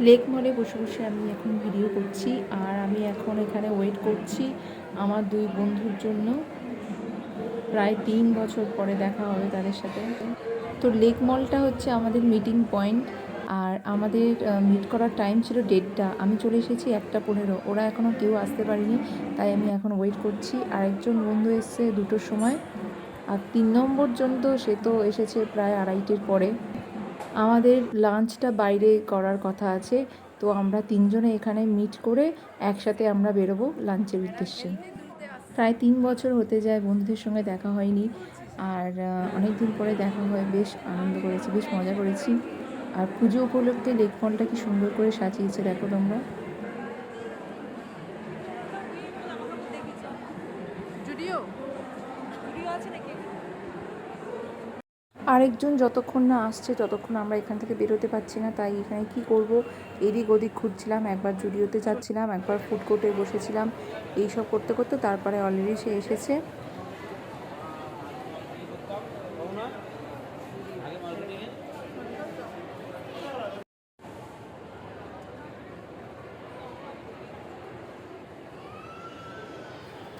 Lake মলে বসে বসে আমি এখন ভিডিও করছি আর আমি এখন এখানে ওয়েট করছি আমার দুই বন্ধুর জন্য। প্রায় তিন বছর পরে দেখা হবে তাদের সাথে। তো লেক মলটা হচ্ছে আমাদের মিটিং পয়েন্ট আর আমাদের মিট করার টাইম ছিল দেড়টা। আমি চলে এসেছি একটা পনেরো। ওরা এখনও কেউ আসতে পারেনি, তাই আমি এখন ওয়েট করছি। আর একজন বন্ধু এসছে দুটোর সময়। আর তিন নম্বর জন তো, সে তো এসেছে প্রায় আড়াইটের পরে। আমাদের লাঞ্চটা বাইরে করার কথা আছে। তো আমরা তিনজনে এখানে মিট করে একসাথে আমরা বেরোবো লাঞ্চের উদ্দেশ্যে। প্রায় তিন বছর হতে যায় বন্ধুদের সঙ্গে দেখা হয়নি। আর অনেক দিন পরে দেখা হয়, বেশ আনন্দ করেছি, বেশ মজা করেছি। আর পুজো উপলক্ষে লেক মলটা কি সুন্দর করে সাজিয়েছে দেখো তোমরা। জুডিও আছে নাকি? আরেকজন যতক্ষণ না আসছে, ততক্ষণ আমরা এখান থেকে বেরোতে পারছি না। তাই এখানে কি করব? এদিক ওদিক ঘুরছিলাম, একবার জুডিওতে যাচ্ছিলাম, একবার ফুড কোর্টে বসেছিলাম। এইসব করতে করতে তারপরে অলরেডি সে এসেছে।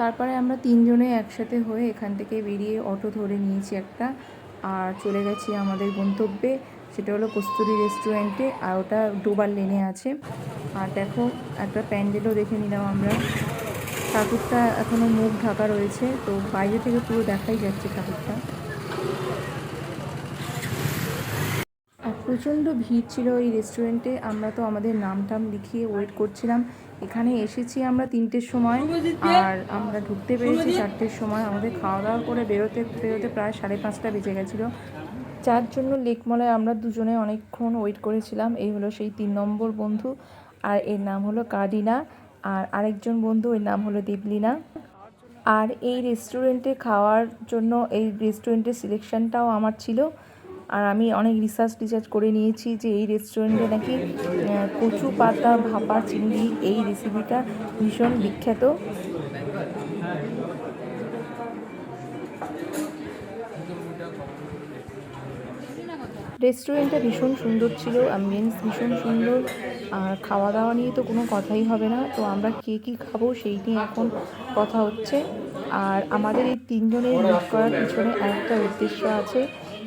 তারপরে আমরা তিনজনে একসাথে হয়ে এখান থেকে বেরিয়ে অটো ধরে নিয়েছি একটা। আর চলে গেছি আমাদের গন্তব্যে, সেটা হলো কস্তুরি রেস্টুরেন্টে, আর ওটা ডোবার লেনে আছে। আর দেখো, একটা প্যান্ডেলও দেখে নিলাম আমরা। ঠাকুরটা এখনও মুখ ঢাকা রয়েছে, তো বাইরে থেকে পুরো দেখাই যাচ্ছে ঠাকুরটা। আর প্রচণ্ড ভিড় ছিল এই রেস্টুরেন্টে, আমরা তো আমাদের নাম টাম লিখিয়ে ওয়েট করছিলাম। এখানে এসেছি আমরা তিনটের সময় আর আমরা ঢুকতে পেরেছি চারটের সময়। আমাদের খাওয়া দাওয়া করে বেরোতে বেরোতে প্রায় সাড়ে পাঁচটা বেজে গেছিল। যার জন্য লেকমলায় আমরা দুজনে অনেকক্ষণ ওয়েট করেছিলাম। এই হলো সেই তিন নম্বর বন্ধু আর এর নাম হলো কার্ডিনা আর আরেকজন বন্ধু এর নাম হলো দেবলিনা। আর এই রেস্টুরেন্টে খাওয়ার জন্য এই রেস্টুরেন্টের সিলেকশনটাও আমার ছিল। আর আমি অনেক রিসার্চ টিচার্চ করে নিয়েছি যে এই রেস্টুরেন্টে নাকি কচু পাতা ভাপা, চিংড়ি এই রেসিপিটা ভীষণ বিখ্যাত। রেস্টুরেন্টটা ভীষণ সুন্দর ছিল অ্যাম্বিয়েন্স ভীষণ সুন্দর আর খাওয়া দাওয়া নিয়ে তো কোনো কথাই হবে না। তো আমরা কে কী খাব সেই নিয়ে এখন কথা হচ্ছে। আর আমাদের এই তিনজনের মিট করার পিছনে একটা উদ্দেশ্য আছে।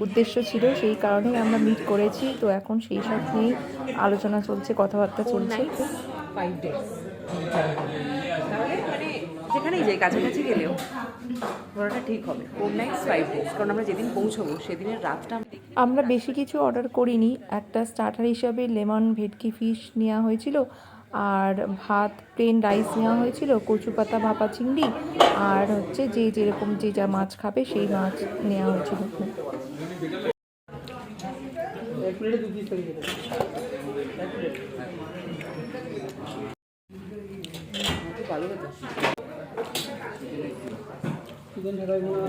উদ্দেশ্য ছিল সেই কারণেই আমরা মিট করেছি। তো এখন সেই সব নিয়েই আলোচনা চলছে কথাবার্তা চলছে। ফাইভ ডেজ তাহলে মানে যেখানেই যাই, কাছাকাছি গেলেও ঘোরাটা ঠিক হবে। ফোর নাইটস ফাইভ ডেজ কারণ আমরা যেদিন পৌঁছবো, সেদিনের রাতটা আমরা বেশি কিছু অর্ডার করিনি। একটা স্টার্টার হিসাবে লেমন ভেটকি ফিশ নেওয়া হয়েছিল, আর ভাত প্লেন রাইস নেওয়া হয়েছিল, কচু পাতা, ভাপা, চিংড়ি, আর হচ্ছে যে যেরকম যে যা মাছ খাবে, সেই মাছ নেওয়া হয়েছিল। 이건 제가 이거